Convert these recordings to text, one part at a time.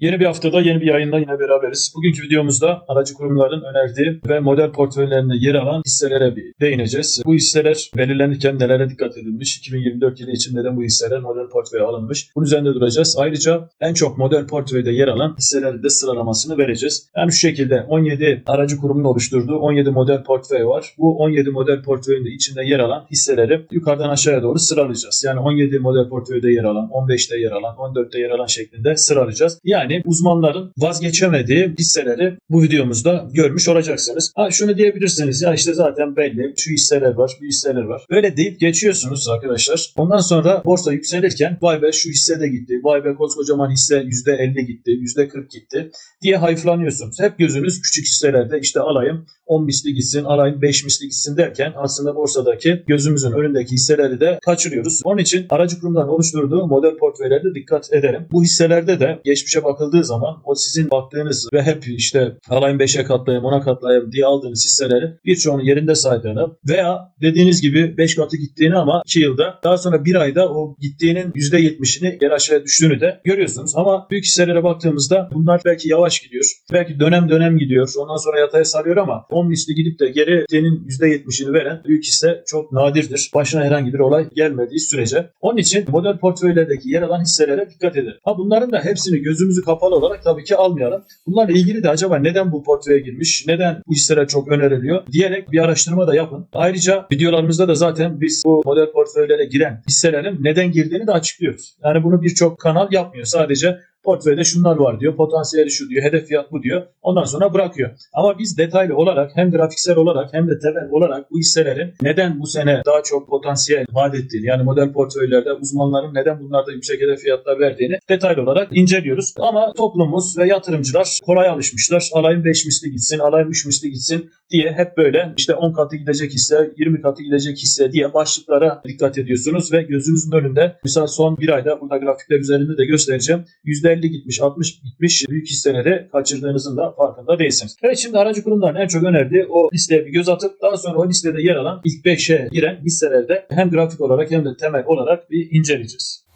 Yeni bir haftada yeni bir yayında yine beraberiz. Bugünkü videomuzda aracı kurumların önerdiği ve model portföylerinde yer alan hisselere bir değineceğiz. Bu hisseler belirlenirken nelere dikkat edilmiş? 2024 yılı için neden bu hisseler model portföye alınmış? Bunun üzerinde duracağız. Ayrıca en çok model portföyde yer alan hisseleri de sıralamasını vereceğiz. Yani şu şekilde 17 aracı kurumun oluşturduğu 17 model portföy var. Bu 17 model portföyünde içinde yer alan hisseleri yukarıdan aşağıya doğru sıralayacağız. Yani 17 model portföyde yer alan, 15'te yer alan, 14'te yer alan şeklinde sıralayacağız. Yani uzmanların vazgeçemediği hisseleri bu videomuzda görmüş olacaksınız. Ha şunu diyebilirsiniz ya işte zaten belli şu hisseler var, bu hisseler var. Öyle deyip geçiyorsunuz arkadaşlar. Ondan sonra borsa yükselirken vay be şu hisse de gitti, vay be koskocaman hisse %50 gitti, %40 gitti diye hayıflanıyorsunuz. Hep gözünüz küçük hisselerde işte alayım 10 misli gitsin, alayım 5 misli gitsin derken aslında borsadaki gözümüzün önündeki hisseleri de kaçırıyoruz. Onun için aracı kurumların oluşturduğu model portföylerde dikkat edelim. Bu hisselerde de geçmişe bakıldığı zaman o sizin baktığınız ve hep işte alayım 5'e katlayayım 10'a katlayayım diye aldığınız hisseleri birçoğunun yerinde saydığını veya dediğiniz gibi 5 katı gittiğini ama 2 yılda daha sonra bir ayda o gittiğinin %70'ini geri aşağıya düştüğünü de görüyorsunuz. Ama büyük hisselere baktığımızda bunlar belki yavaş gidiyor. Belki dönem dönem gidiyor. Ondan sonra yataya sarıyor ama 10 misli gidip de geri gittiğinin %70'ini veren büyük hisse çok nadirdir. Başına herhangi bir olay gelmediği sürece. Onun için model portföylerdeki yer alan hisselere dikkat edin. Ha bunların da hepsini gözümüzü kapalı olarak tabii ki almayalım. Bunlarla ilgili de acaba neden bu portföye girmiş, neden bu hisseler çok öneriliyor diyerek bir araştırma da yapın. Ayrıca videolarımızda da zaten biz bu model portföylere giren hisselerin neden girdiğini de açıklıyoruz. Yani bunu birçok kanal yapmıyor. Sadece portföyde şunlar var diyor, potansiyeli şu diyor, hedef fiyat bu diyor. Ondan sonra bırakıyor. Ama biz detaylı olarak hem grafiksel olarak hem de temel olarak bu hisselerin neden bu sene daha çok potansiyel vaat ettiğini yani model portföylerde uzmanların neden bunlarda yüksek hedef fiyatlar verdiğini detaylı olarak inceliyoruz. Ama toplumumuz ve yatırımcılar kolay alışmışlar. Alayım 5 misli gitsin, alayım 3 misli gitsin diye hep böyle işte 10 katı gidecek hisse, 20 katı gidecek hisse diye başlıklara dikkat ediyorsunuz ve gözünüzün önünde mesela son bir ayda burada grafikler üzerinde de göstereceğim. %50 gitmiş, 60 gitmiş büyük hisseleri kaçırdığınızın da farkında değilsiniz. Evet şimdi aracı kurumların en çok önerdiği o listeye bir göz atıp daha sonra o listede yer alan ilk 5'e giren hisselerde hem grafik olarak hem de temel olarak bir inceleyeceğiz.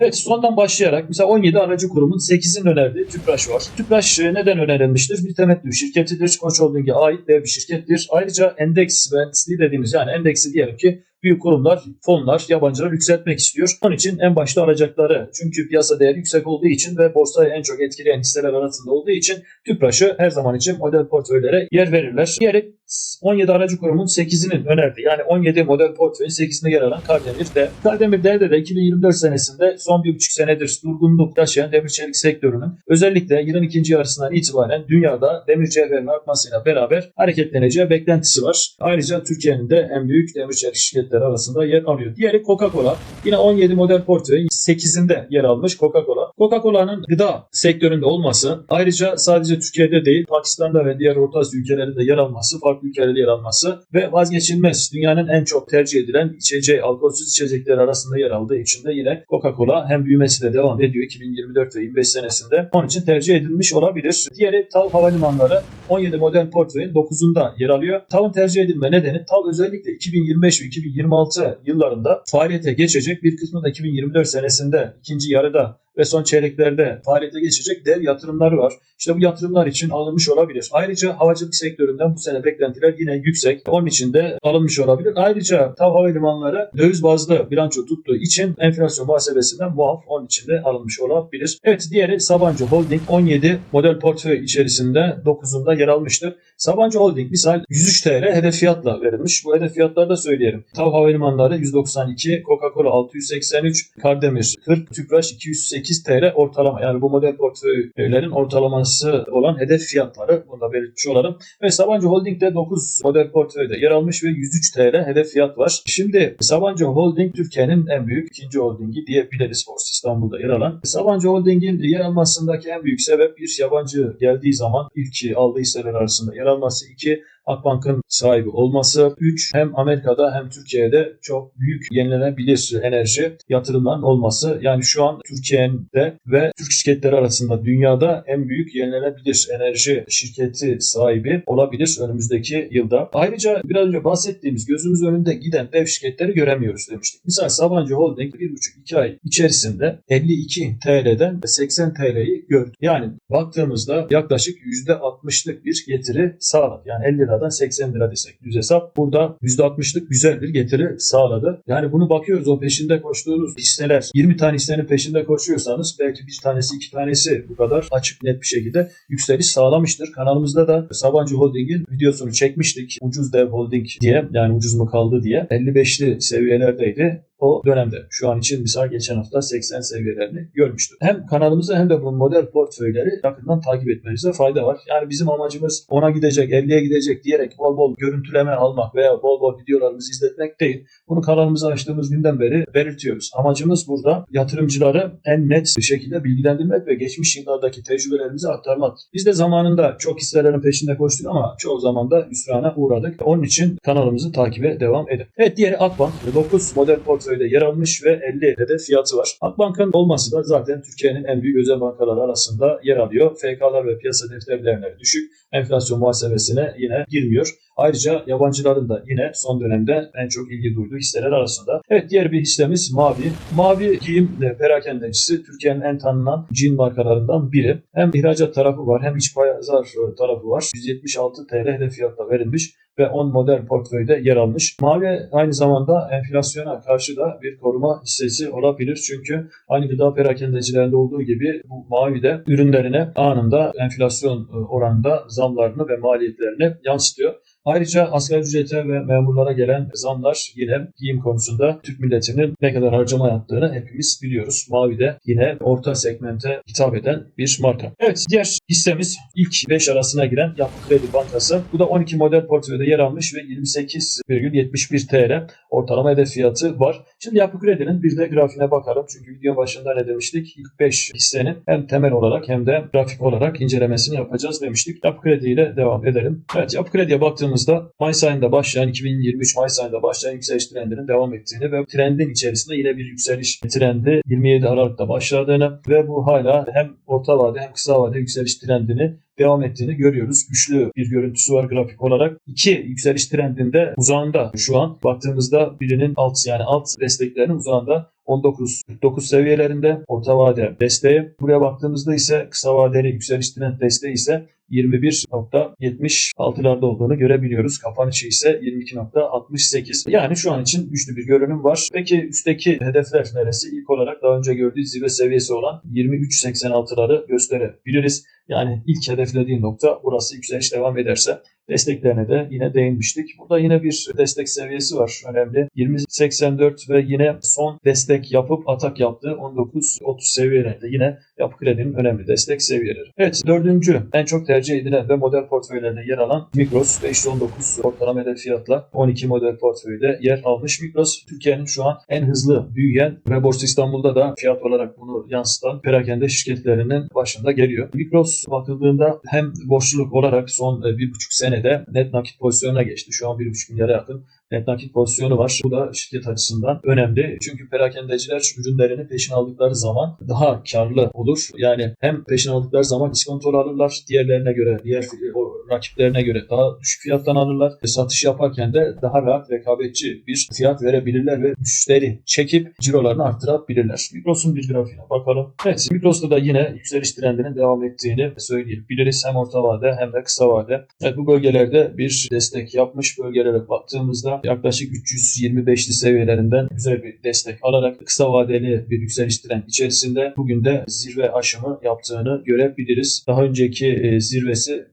Evet sondan başlayarak mesela 17 aracı kurumun 8'in önerdiği Tüpraş var. Tüpraş e, neden önerilmiştir? Bir temettü şirketidir. Koç Holding'e ait dev bir şirkettir. Ayrıca endeks mühendisliği dediğimiz yani endeksi diyelim ki büyük kurumlar, fonlar, yabancılar yükseltmek istiyor. Onun için en başta alacakları çünkü piyasa değeri yüksek olduğu için ve borsayı en çok etkileyen hisseler arasında olduğu için Tüpraş'ı her zaman için model portföylere yer verirler. Diyerek 17 aracı kurumun 8'inin önerdi. Yani 17 model portföyün 8'inde yer alan Kardemir de. Kardemir D'de de 2024 senesinde son bir buçuk senedir durgunluk taşıyan demir çelik sektörünün özellikle yılın ikinci yarısından itibaren dünyada demir cevherin artmasıyla beraber hareketleneceği beklentisi var. Ayrıca Türkiye'nin de en büyük demir çelik şirketleri arasında yer alıyor. Diğeri Coca-Cola. Yine 17 model portföyün 8'inde yer almış Coca-Cola. Coca-Cola'nın gıda sektöründe olması ayrıca sadece Türkiye'de değil Pakistan'da ve diğer Orta Asya ülkelerinde yer alması, farklı ülkelerde yer alması ve vazgeçilmez dünyanın en çok tercih edilen içeceği, alkolsüz içecekler arasında yer aldığı için de yine Coca-Cola hem büyümesi de devam ediyor 2024 ve 25 senesinde. Onun için tercih edilmiş olabilir. Diğeri TAV Havalimanları 17 model portföyün 9'unda yer alıyor. TAV'ın tercih edilme nedeni TAV özellikle 2025 ve 2026 yıllarında faaliyete geçecek bir kısmı da 2024 senesinde ikinci yarıda ve son çeyreklerde faaliyete geçecek dev yatırımları var. İşte bu yatırımlar için alınmış olabilir. Ayrıca havacılık sektöründen bu sene beklentiler yine yüksek. Onun için de alınmış olabilir. Ayrıca TAV Havalimanları döviz bazlı bilanço tuttuğu için enflasyon muhasebesinden muaf. Onun için de alınmış olabilir. Evet diğeri Sabancı Holding 17 model portföy içerisinde 9'unda yer almıştır. Sabancı Holding misal 103 TL hedef fiyatla verilmiş. Bu hedef fiyatları da söyleyelim. TAV Havalimanları 192, Coca-Cola 683, Kardemir 40, Tüpraş 208 8 TL ortalama yani bu model portföylerin ortalaması olan hedef fiyatları bunu da belirtmiş olalım. Ve Sabancı Holding'de 9 model portföyde yer almış ve 103 TL hedef fiyat var. Şimdi Sabancı Holding Türkiye'nin en büyük ikinci holdingi diyebiliriz Borsa İstanbul'da yer alan. Sabancı Holding'in yer almasındaki en büyük sebep bir yabancı geldiği zaman ilk aldığı hisseler arasında yer alması. iki Akbank'ın sahibi olması. 3. Hem Amerika'da hem Türkiye'de çok büyük yenilenebilir enerji yatırımların olması. Yani şu an Türkiye'de ve Türk şirketleri arasında dünyada en büyük yenilenebilir enerji şirketi sahibi olabilir önümüzdeki yılda. Ayrıca biraz önce bahsettiğimiz gözümüz önünde giden dev şirketleri göremiyoruz demiştik. Mesela Sabancı Holding 1,5-2 ay içerisinde 52 TL'den 80 TL'yi gördü. Yani baktığımızda yaklaşık %60'lık bir getiri sağladı. Yani 50 liradan 80 lira desek düz hesap. Burada %60'lık güzel bir getiri sağladı. Yani bunu bakıyoruz o peşinde koştuğunuz hisseler 20 tane hissenin peşinde koşuyorsanız belki bir tanesi iki tanesi bu kadar açık net bir şekilde yükseliş sağlamıştır. Kanalımızda da Sabancı Holding'in videosunu çekmiştik. Ucuz dev holding diye yani ucuz mu kaldı diye 55'li seviyelerdeydi o dönemde. Şu an için misal geçen hafta 80 seviyelerini görmüştür. Hem kanalımızı hem de bu model portföyleri yakından takip etmenize fayda var. Yani bizim amacımız 10'a gidecek, 50'ye gidecek diyerek bol bol görüntüleme almak veya bol bol videolarımızı izletmek değil. Bunu kanalımızı açtığımız günden beri belirtiyoruz. Amacımız burada yatırımcıları en net bir şekilde bilgilendirmek ve geçmiş yıllardaki tecrübelerimizi aktarmak. Biz de zamanında çok hisselerin peşinde koştuk ama çoğu zaman da hüsrana uğradık. Onun için kanalımızı takibe devam edin. Evet diğeri Akbank. 9 model portföyde yer almış ve 50 de fiyatı var. Akbank'ın olması da zaten Türkiye'nin en büyük özel bankaları arasında yer alıyor. FK'lar ve piyasa defterlerine düşük. Enflasyon muhasebesine yine girmiyor. Ayrıca yabancıların da yine son dönemde en çok ilgi duyduğu hisseler arasında. Evet diğer bir hissemiz Mavi. Mavi giyim e, perakendecisi Türkiye'nin en tanınan cin markalarından biri. Hem ihracat tarafı var hem iç pazar tarafı var. 176 TL hedef fiyatla verilmiş ve 10 model portföyde yer almış. Mavi aynı zamanda enflasyona karşı da bir koruma hissesi olabilir. Çünkü aynı gıda perakendecilerinde olduğu gibi bu mavi de ürünlerine anında enflasyon e, oranında zamlarını ve maliyetlerini yansıtıyor. Ayrıca asgari ücrete ve memurlara gelen zamlar yine giyim konusunda Türk milletinin ne kadar harcama yaptığını hepimiz biliyoruz. Mavi de yine orta segmente hitap eden bir marka. Evet diğer hissemiz ilk 5 arasına giren Yapı Kredi Bankası. Bu da 12 model portföyde yer almış ve 28,71 TL ortalama hedef fiyatı var. Şimdi Yapı Kredi'nin bir de grafiğine bakalım. Çünkü video başında ne demiştik? İlk 5 hissenin hem temel olarak hem de grafik olarak incelemesini yapacağız demiştik. Yapı Kredi ile devam edelim. Evet Yapı Kredi'ye baktığımızda Mayıs ayında başlayan 2023 Mayıs ayında başlayan yükseliş trendinin devam ettiğini ve trendin içerisinde yine bir yükseliş trendi 27 Aralık'ta başladığını ve bu hala hem orta vade hem kısa vade yükseliş trendini devam ettiğini görüyoruz. Güçlü bir görüntüsü var grafik olarak. İki yükseliş trendinde uzağında şu an baktığımızda birinin alt yani alt desteklerinin uzağında 19-49 seviyelerinde orta vade desteği. Buraya baktığımızda ise kısa vadeli yükseliş trend desteği ise 21.76'larda olduğunu görebiliyoruz. Kapanışı ise 22.68. Yani şu an için güçlü bir görünüm var. Peki üstteki hedefler neresi? İlk olarak daha önce gördüğü zirve seviyesi olan 23.86'ları gösterebiliriz. Yani ilk hedeflediği nokta burası yükseliş devam ederse desteklerine de yine değinmiştik. Burada yine bir destek seviyesi var önemli. 20.84 ve yine son destek yapıp atak yaptığı 19.30 seviyelerinde yine Yapı Kredi'nin önemli destek seviyeleri. Evet dördüncü en çok tercih edilen ve model portföylerinde yer alan Migros 519 ortalama hedef fiyatla 12 model portföyde yer almış. Migros Türkiye'nin şu an en hızlı büyüyen ve Borsa İstanbul'da da fiyat olarak bunu yansıtan perakende şirketlerinin başında geliyor. Migros bakıldığında hem borçluluk olarak son e, bir buçuk senede net nakit pozisyonuna geçti. Şu an bir buçuk milyara yakın net nakit pozisyonu var. Bu da şirket açısından önemli. Çünkü perakendeciler ürünlerini peşin aldıkları zaman daha karlı olur. Yani hem peşin aldıkları zaman iskontor alırlar. Diğerlerine göre, diğer rakiplerine göre daha düşük fiyattan alırlar. Ve satış yaparken de daha rahat rekabetçi bir fiyat verebilirler ve müşteri çekip cirolarını arttırabilirler. Migros'un bir grafiğine bakalım. Evet Migros'ta da yine yükseliş trendinin devam ettiğini söyleyebiliriz. Hem orta vade hem de kısa vade. Evet bu bölgelerde bir destek yapmış. Bölgelere baktığımızda yaklaşık 325'li seviyelerinden güzel bir destek alarak kısa vadeli bir yükseliş trend içerisinde bugün de zirve aşımı yaptığını görebiliriz. Daha önceki e, zirvesi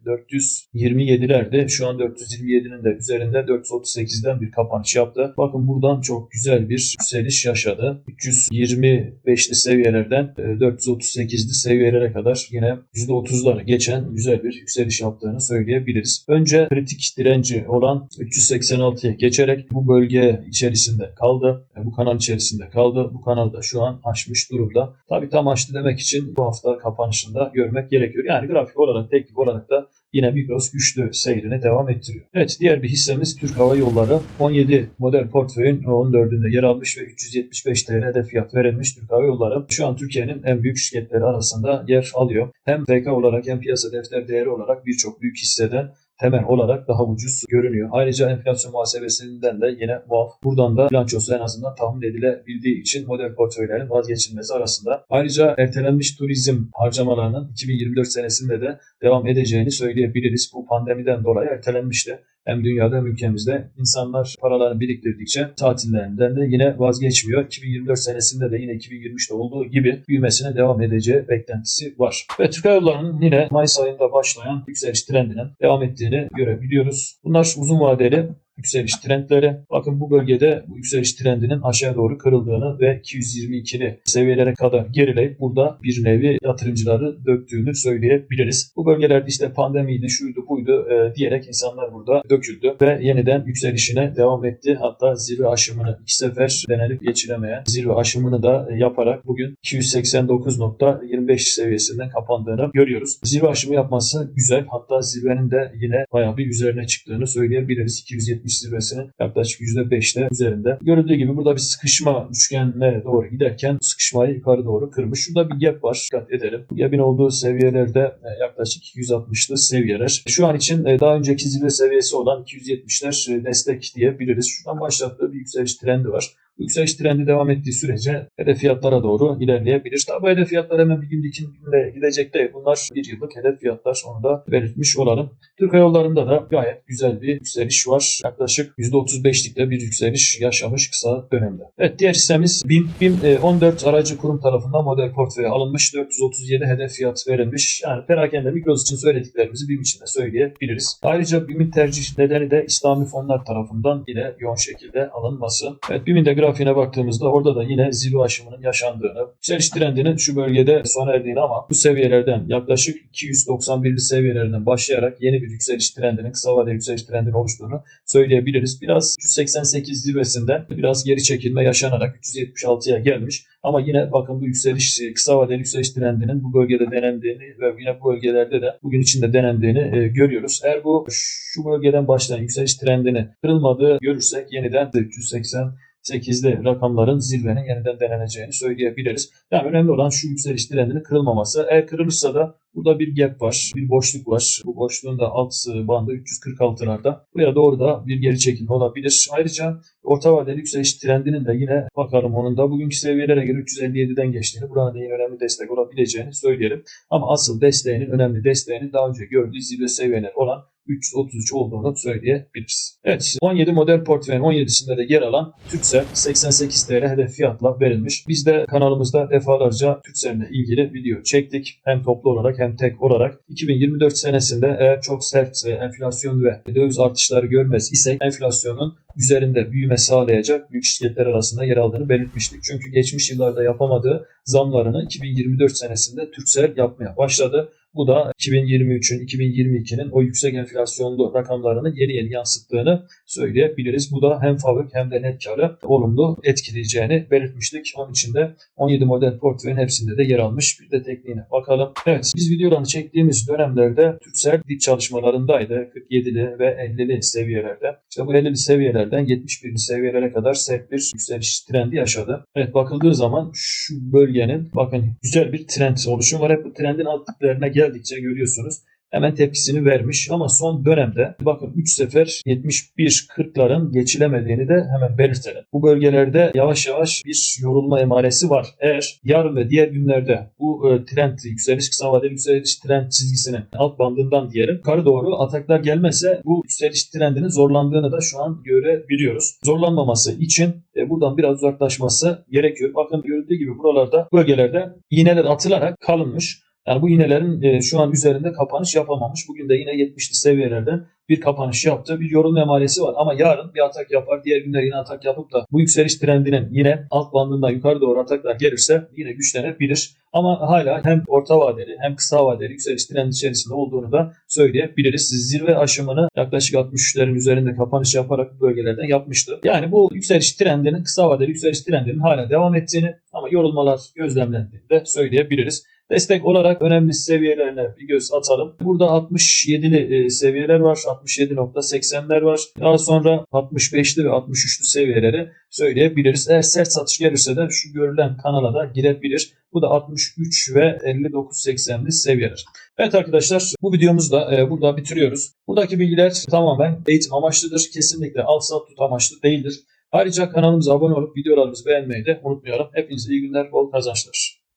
427'lerde şu an 427'nin de üzerinde 438'den bir kapanış yaptı. Bakın buradan çok güzel bir yükseliş yaşadı. 325'li seviyelerden 438'li seviyelere kadar yine %30'ları geçen güzel bir yükseliş yaptığını söyleyebiliriz. Önce kritik direnci olan 386'ya geçerek bu bölge içerisinde kaldı. Bu kanal içerisinde kaldı. Bu kanalı da şu an aşmış durumda. Tabi tam aştı demek için bu hafta kapanışında görmek gerekiyor. Yani grafik olarak, teknik olarak da yine Migros güçlü seyrini devam ettiriyor. Evet diğer bir hissemiz Türk Hava Yolları 17 model portföyün 14'ünde yer almış ve 375 TL hedef fiyat verilmiş Türk Hava Yolları şu an Türkiye'nin en büyük şirketleri arasında yer alıyor. Hem FK olarak hem piyasa defter değeri olarak birçok büyük hisseden temel olarak daha ucuz görünüyor. Ayrıca enflasyon muhasebesinden de yine muaf. Buradan da bilançosu en azından tahmin edilebildiği için model portföylerin vazgeçilmesi arasında. Ayrıca ertelenmiş turizm harcamalarının 2024 senesinde de devam edeceğini söyleyebiliriz. Bu pandemiden dolayı ertelenmişti. Hem dünyada hem ülkemizde insanlar paralarını biriktirdikçe tatillerinden de yine vazgeçmiyor. 2024 senesinde de yine 2023'te olduğu gibi büyümesine devam edeceği beklentisi var. Ve Türk Hava Yolları'nın yine Mayıs ayında başlayan yükseliş trendinin devam ettiğini görebiliyoruz. Bunlar uzun vadeli yükseliş trendleri. Bakın bu bölgede bu yükseliş trendinin aşağı doğru kırıldığını ve 222'li seviyelere kadar gerileyip burada bir nevi yatırımcıları döktüğünü söyleyebiliriz. Bu bölgelerde işte pandemiydi, şuydu, buydu e, diyerek insanlar burada döküldü ve yeniden yükselişine devam etti. Hatta zirve aşımını iki sefer denenip geçilemeyen zirve aşımını da e, yaparak bugün 289.25 seviyesinden kapandığını görüyoruz. Zirve aşımı yapması güzel. Hatta zirvenin de yine bayağı bir üzerine çıktığını söyleyebiliriz. 270 zirvesinin yaklaşık %5'te üzerinde. Görüldüğü gibi burada bir sıkışma üçgenlere doğru giderken sıkışmayı yukarı doğru kırmış. Şurada bir gap var. Dikkat edelim. Gap'in olduğu seviyelerde e, yaklaşık 260'lı seviyeler. Şu an için e, daha önceki zirve seviyesi olan 270'ler e, destek diyebiliriz. Şuradan başlattığı bir yükseliş trendi var. Yükseliş trendi devam ettiği sürece hedef fiyatlara doğru ilerleyebilir. Tabi hedef fiyatlar hemen bir gün iki gidecek değil. Bunlar bir yıllık hedef fiyatlar. Onu da belirtmiş olalım. Türk Yolları'nda da gayet güzel bir yükseliş var. Yaklaşık %35'likte bir yükseliş yaşamış kısa dönemde. Evet diğer hissemiz BİM. BİM e, 14 aracı kurum tarafından model portföye alınmış. 437 hedef fiyat verilmiş. Yani perakende Migros için söylediklerimizi BİM için de söyleyebiliriz. Ayrıca BİM'in tercih nedeni de İslami fonlar tarafından yine yoğun şekilde alınması. Evet BİM'in de grafiğine baktığımızda orada da yine zirve aşımının yaşandığını, yükseliş trendinin şu bölgede sona erdiğini ama bu seviyelerden yaklaşık 291'li seviyelerinden başlayarak yeni bir yükseliş trendinin, kısa vadeli yükseliş trendinin oluştuğunu söyleyebiliriz. Biraz 388 zirvesinden biraz geri çekilme yaşanarak 376'ya gelmiş. Ama yine bakın bu yükseliş, kısa vadeli yükseliş trendinin bu bölgede denendiğini ve yine bu bölgelerde de bugün içinde denendiğini e, görüyoruz. Eğer bu şu bölgeden başlayan yükseliş trendini kırılmadığı görürsek yeniden de 380 8'li rakamların zirvenin yeniden deneneceğini söyleyebiliriz. Yani önemli olan şu yükseliş trendinin kırılmaması. Eğer kırılırsa da burada bir gap var, bir boşluk var. Bu boşluğun da alt bandı 346'larda. Buraya doğru da bir geri çekilme olabilir. Ayrıca orta vadeli yükseliş trendinin de yine bakalım onun da bugünkü seviyelere göre 357'den geçtiğini, buranın da yine önemli destek olabileceğini söyleyelim. Ama asıl desteğinin, önemli desteğinin daha önce gördüğü zirve seviyeler olan 333 olduğunu söyleyebiliriz. Evet 17 model portföyün 17'sinde de yer alan Türksel 88 TL hedef fiyatla verilmiş. Biz de kanalımızda defalarca Türksel'le ilgili video çektik. Hem toplu olarak hem tek olarak. 2024 senesinde eğer çok sert enflasyon ve döviz artışları görmez isek enflasyonun üzerinde büyüme sağlayacak büyük şirketler arasında yer aldığını belirtmiştik. Çünkü geçmiş yıllarda yapamadığı zamlarını 2024 senesinde Türksel yapmaya başladı. Bu da 2023'ün, 2022'nin o yüksek enflasyonlu rakamlarını yeni yeni yansıttığını söyleyebiliriz. Bu da hem fabrik hem de net karı olumlu etkileyeceğini belirtmiştik. Onun için de 17 model portföyün hepsinde de yer almış. Bir de tekniğine bakalım. Evet biz videolarını çektiğimiz dönemlerde Türksel dik çalışmalarındaydı. 47'li ve 50'li seviyelerde. İşte bu 50'li seviyelerden 71'li seviyelere kadar sert bir yükseliş trendi yaşadı. Evet bakıldığı zaman şu bölgenin bakın güzel bir trend oluşumu var. Hep bu trendin alt diplerine geldikçe görüyorsunuz hemen tepkisini vermiş ama son dönemde bakın 3 sefer 71-40'ların geçilemediğini de hemen belirtelim. Bu bölgelerde yavaş yavaş bir yorulma emaresi var. Eğer yarın ve diğer günlerde bu e, trend yükseliş kısa vadeli yükseliş trend çizgisinin alt bandından diyelim yukarı doğru ataklar gelmese bu yükseliş trendinin zorlandığını da şu an görebiliyoruz. Zorlanmaması için e, buradan biraz uzaklaşması gerekiyor. Bakın görüldüğü gibi buralarda bölgelerde iğneler atılarak kalınmış. Yani bu iğnelerin e, şu an üzerinde kapanış yapamamış. Bugün de yine 70'li seviyelerden bir kapanış yaptı. Bir yorum emaresi var ama yarın bir atak yapar. Diğer günler yine atak yapıp da bu yükseliş trendinin yine alt bandından yukarı doğru ataklar gelirse yine güçlenebilir. Ama hala hem orta vadeli hem kısa vadeli yükseliş trendi içerisinde olduğunu da söyleyebiliriz. Zirve aşımını yaklaşık 63'lerin üzerinde kapanış yaparak bölgelerden yapmıştı. Yani bu yükseliş trendinin kısa vadeli yükseliş trendinin hala devam ettiğini ama yorulmalar gözlemlendiğini de söyleyebiliriz. Destek olarak önemli seviyelerine bir göz atalım. Burada 67'li e, seviyeler var. 67.80'ler var. Daha sonra 65'li ve 63'lü seviyeleri söyleyebiliriz. Eğer sert satış gelirse de şu görülen kanala da girebilir. Bu da 63 ve 59.80'li seviyeler. Evet arkadaşlar bu videomuzu da e, burada bitiriyoruz. Buradaki bilgiler tamamen eğitim amaçlıdır. Kesinlikle al sat tut amaçlı değildir. Ayrıca kanalımıza abone olup videolarımızı beğenmeyi de unutmayalım. Hepinize iyi günler, bol kazançlar.